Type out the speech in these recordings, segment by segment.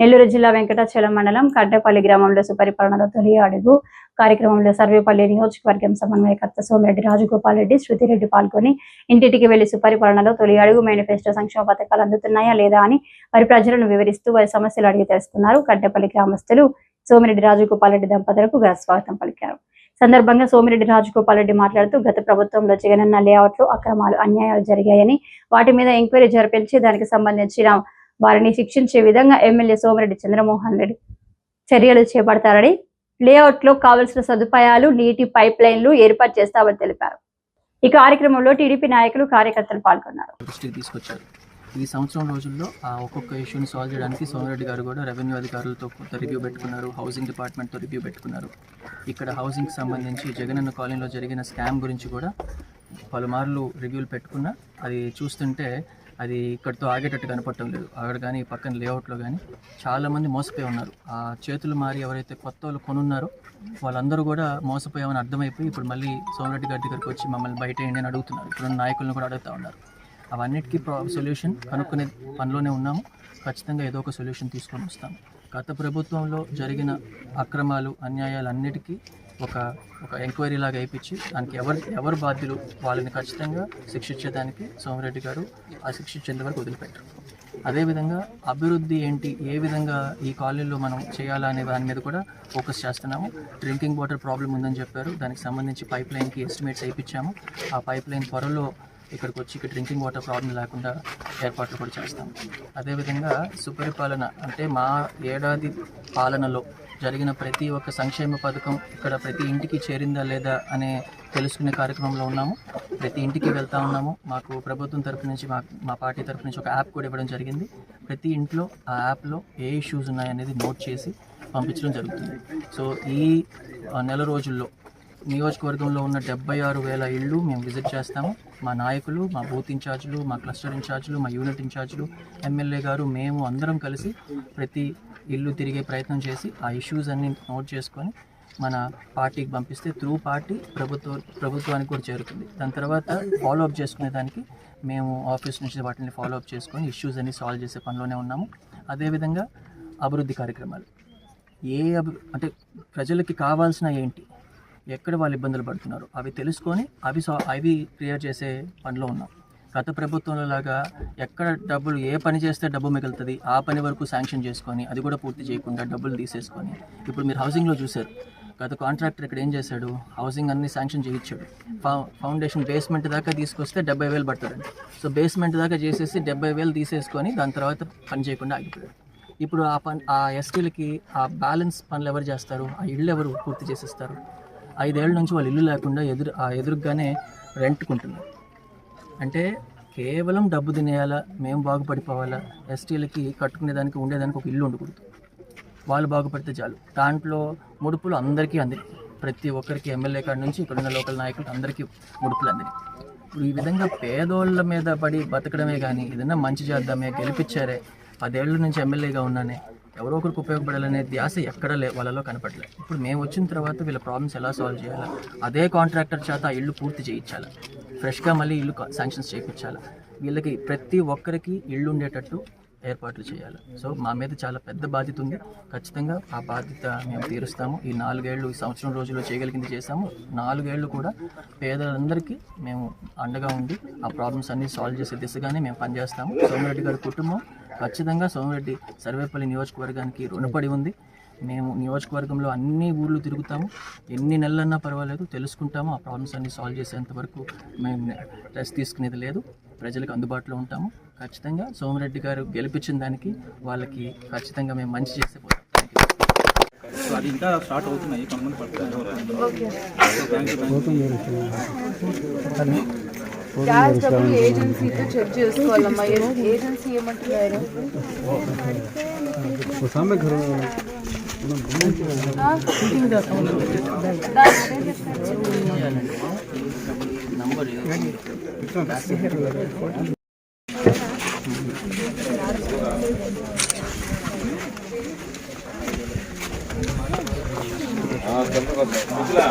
నెల్లూరు జిల్లా వెంకటాచలం మండలం కడ్డపల్లి గ్రామంలో సుపరిపాలనలో తొలి అడుగు కార్యక్రమంలో సర్వేపల్లి నియోజకవర్గం సమన్వయకర్త సోమిరెడ్డి రాజగోపాల్ రెడ్డి శృతిరెడ్డి పాల్గొని ఇంటింటికి వెళ్ళి సుపరిపాలనలో తొలి అడుగు మేనిఫెస్టో సంక్షేమ పథకాలు అందుతున్నాయా లేదా అని వారి ప్రజలను వివరిస్తూ వారి సమస్యలు అడిగి తెలుసుకున్నారు. కడ్డపల్లి గ్రామస్తులు సోమిరెడ్డి రాజగోపాల్ రెడ్డి దంపతులకు స్వాగతం పలికారు. సందర్భంగా సోమిరెడ్డి రాజగోపాల్ రెడ్డి మాట్లాడుతూ గత ప్రభుత్వంలో జగనన్న లేఅవుట్లు అక్రమాలు అన్యాయాలు జరిగాయని వాటి మీద ఎంక్వైరీ జరిపించి దానికి సంబంధించిన వారిని శిక్షించే విధంగా ఎమ్మెల్యే సోమిరెడ్డి చంద్రమోహన్ రెడ్డి చర్యలు చేపడతారని లేఅవుట్లో కావలసిన సదుపాయాలు నీటి పైప్ లైన్లు ఏర్పాటు చేస్తామని తెలిపారు. ఈ కార్యక్రమంలో టీడీపీ నాయకులు కార్యకర్తలు పాల్గొన్నారు. దృష్టికి తీసుకొచ్చారు. ఈ సంవత్సరం రోజుల్లో ఒక్కొక్క ఇష్యూని సాల్వ్ చేయడానికి సోమిరెడ్డి గారు కూడా రెవెన్యూ అధికారులతో కొత్త రివ్యూ పెట్టుకున్నారు హౌసింగ్ డిపార్ట్మెంట్తో రివ్యూ పెట్టుకున్నారు. ఇక్కడ హౌసింగ్కి సంబంధించి జగనన్న కాలనీలో జరిగిన స్కామ్ గురించి కూడా పలుమార్లు రివ్యూలు పెట్టుకున్నా అది చూస్తుంటే అది ఇక్కడితో ఆగేటట్టు కనపడటం లేదు. అక్కడ కానీ పక్కన లేఅవుట్లో కానీ చాలామంది మోసపోయి ఉన్నారు. ఆ చేతులు మారి ఎవరైతే కొత్త వాళ్ళు కొనున్నారో వాళ్ళందరూ కూడా మోసపోయామని అర్థమైపోయి ఇప్పుడు మళ్ళీ సోమిరెడ్డి గారి దగ్గరికి వచ్చి మమ్మల్ని బయట ఏంటి అని అడుగుతున్నారు. ఇప్పుడు నాయకులను కూడా అడుగుతూ ఉన్నారు. అవన్నిటికీ సొల్యూషన్ కనుక్కునే పనిలోనే ఉన్నాము. ఖచ్చితంగా ఏదో ఒక సొల్యూషన్ తీసుకొని వస్తాము. గత ప్రభుత్వంలో జరిగిన అక్రమాలు అన్యాయాలు అన్నిటికీ ఒక ఒక ఎంక్వైరీ లాగా అయిపించి దానికి ఎవరు ఎవరు బాధ్యులు వాళ్ళని ఖచ్చితంగా శిక్షించేదానికి సోమిరెడ్డి గారు ఆ శిక్షించేంత వరకు వదిలిపెట్టారు. అదేవిధంగా అభివృద్ధి ఏంటి ఏ విధంగా ఈ కాలనీలో మనం చేయాలా అనే దాని మీద కూడా ఫోకస్ చేస్తున్నాము. డ్రింకింగ్ వాటర్ ప్రాబ్లం ఉందని చెప్పారు. దానికి సంబంధించి పైప్ లైన్కి ఎస్టిమేట్స్ వేయించాము. ఆ పైప్ లైన్ త్వరలో ఇక్కడికి వచ్చి ఇక్కడ డ్రింకింగ్ వాటర్ ప్రాబ్లం లేకుండా ఏర్పాట్లు కూడా చేస్తాం. అదేవిధంగా సుపరిపాలన అంటే మా ఏడాది పాలనలో జరిగిన ప్రతి ఒక్క సంక్షేమ పథకం ఇక్కడ ప్రతి ఇంటికి చేరిందా లేదా అనే తెలుసుకునే కార్యక్రమంలో ఉన్నాము. ప్రతి ఇంటికి వెళ్తా ఉన్నాము. మాకు ప్రభుత్వం తరపు నుంచి మా మా పార్టీ తరపు నుంచి ఒక యాప్ కూడా ఇవ్వడం జరిగింది. ప్రతి ఇంట్లో ఆ యాప్లో ఏ ఇష్యూస్ ఉన్నాయనేది నోట్ చేసి పంపించడం జరుగుతుంది. సో ఈ నెల రోజుల్లో నియోజకవర్గంలో ఉన్న డెబ్బై ఆరు వేల ఇళ్ళు మేము విజిట్ చేస్తాము. మా నాయకులు మా బూత్ ఇన్ఛార్జీలు మా క్లస్టర్ ఇన్ఛార్జీలు మా యూనిట్ ఇన్ఛార్జీలు ఎమ్మెల్యే గారు మేము అందరం కలిసి ప్రతి ఇల్లు తిరిగే ప్రయత్నం చేసి ఆ ఇష్యూస్ అన్ని నోట్ చేసుకొని మన పార్టీకి పంపిస్తే త్రూ పార్టీ ప్రభుత్వ ప్రభుత్వానికి కూడా చేరుతుంది. దాని తర్వాత ఫాలో అప్ చేసుకునే దానికి మేము ఆఫీస్ నుంచి వాటిని ఫాలో అప్ చేసుకొని ఇష్యూస్ అన్ని సాల్వ్ చేసే పనిలోనే ఉన్నాము. అదేవిధంగా అభివృద్ధి కార్యక్రమాలు. ఏ అభి అంటే ప్రజలకి కావాల్సిన ఏంటి? ఎక్కడ వాళ్ళు ఇబ్బందులు పడుతున్నారు? అవి తెలుసుకొని అవి అవి క్లియర్ చేసే పనిలో ఉన్నాం. గత ప్రభుత్వంలో లాగా ఎక్కడ డబ్బులు ఏ పని చేస్తే డబ్బు మిగులుతుంది ఆ పని వరకు శాంక్షన్ చేసుకొని అది కూడా పూర్తి చేయకుండా డబ్బులు తీసేసుకొని ఇప్పుడు మీరు హౌసింగ్లో చూశారు. గత కాంట్రాక్టర్ ఇక్కడ ఏం చేశాడు? హౌసింగ్ అన్ని శాంక్షన్ చేయించాడు. ఫౌండేషన్ బేస్మెంట్ దాకా తీసుకొస్తే డెబ్బై వేలు పడుతుందండి సో బేస్మెంట్ దాకా చేసేసి డెబ్బై వేలు తీసేసుకొని దాని తర్వాత పని చేయకుండా ఆగిపోయాడు. ఇప్పుడు ఆ పని ఆ ఎస్టీలకి ఆ బ్యాలెన్స్ పనులు ఎవరు చేస్తారు? ఆ ఇళ్ళు ఎవరు పూర్తి చేసేస్తారు? ఐదేళ్ళ నుంచి వాళ్ళు ఇల్లు లేకుండా ఎదురు ఆ ఎదురుగానే రెంట్కుంటున్నారు అంటే కేవలం డబ్బు తినేయాలా మేము బాగుపడిపోవాలా ఎస్టీలకి కట్టుకునేదానికి ఉండేదానికి ఒక ఇల్లు ఉండకూడదు. వాళ్ళు బాగుపడితే చాలు. దాంట్లో ముడుపులు అందరికీ అంది ప్రతి ఒక్కరికి ఎమ్మెల్యే కాడ నుంచి ఇక్కడున్న లోకల్ నాయకులు అందరికీ ముడుపులు అంది ఇప్పుడు ఈ విధంగా పేదోళ్ళ మీద పడి బతకడమే కానీ ఏదైనా మంచి చేద్దామే గెలిపించారే పదేళ్ళ నుంచి ఎమ్మెల్యేగా ఉన్నానే ఎవరో ఒకరికి ఉపయోగపడాలనే ధ్యాస ఎక్కడ లే వాళ్ళలో కనపడలేదు ఇప్పుడు మేము వచ్చిన తర్వాత వీళ్ళ ప్రాబ్లమ్స్ ఎలా సాల్వ్ చేయాలా? అదే కాంట్రాక్టర్ చేత ఆ ఇల్లు పూర్తి చేయించాలా? ఫ్రెష్గా మళ్ళీ ఇల్లు శాంక్షన్స్ చేయించాలా వీళ్ళకి ప్రతి ఒక్కరికి ఇల్లు ఉండేటట్టు ఏర్పాట్లు చేయాలి? సో మా మీద చాలా పెద్ద బాధ్యత ఉంది. ఖచ్చితంగా ఆ బాధ్యత మేము తీరుస్తాము. ఈ నాలుగేళ్ళు ఈ సంవత్సరం రోజుల్లో చేయగలిగింది చేస్తాము నాలుగేళ్ళు కూడా పేదలందరికీ మేము అండగా ఉండి ఆ ప్రాబ్లమ్స్ అన్నీ సాల్వ్ చేసే దిశగానే మేము పనిచేస్తాము. సోమిరెడ్డి గారి కుటుంబం ఖచ్చితంగా సోమిరెడ్డి సర్వేపల్లి నియోజకవర్గానికి రుణపడి ఉంది. మేము నియోజకవర్గంలో అన్ని ఊర్లు తిరుగుతాము. ఎన్ని నెలలన్నా పర్వాలేదు తెలుసుకుంటాము. ఆ ప్రాబ్లమ్స్ అన్ని సాల్వ్ చేసేంత వరకు మేము రెస్ట్ తీసుకునేది లేదు. ప్రజలకు అందుబాటులో ఉంటాము. ఖచ్చితంగా సోమిరెడ్డి గారు గెలిపించిన దానికి వాళ్ళకి ఖచ్చితంగా మేము మంచి చేసే పోతాం. Thank you. సో అది ఇంకా స్టార్ట్ అవుతున్నాయి. కొంతమంది పడుతున్నారు. గ్యాస్డబ్ల్యూ ఏజెన్సీతో చెక్ చేసుకోవాలమ్మా ఏజెన్సీ ఏమంటున్నారు ఆ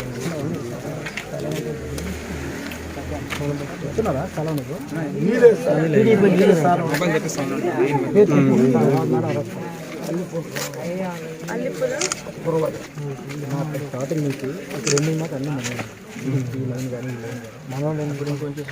అదే చెప్తాను. నంబర్ ఇస్తున్నారా వెరీ గుడ్ ఇల్లు ఏమైనా వరుస్తుందా స్థలము అండ్ దెన్ మళ్ళీ అల్లిపురం కొంచెం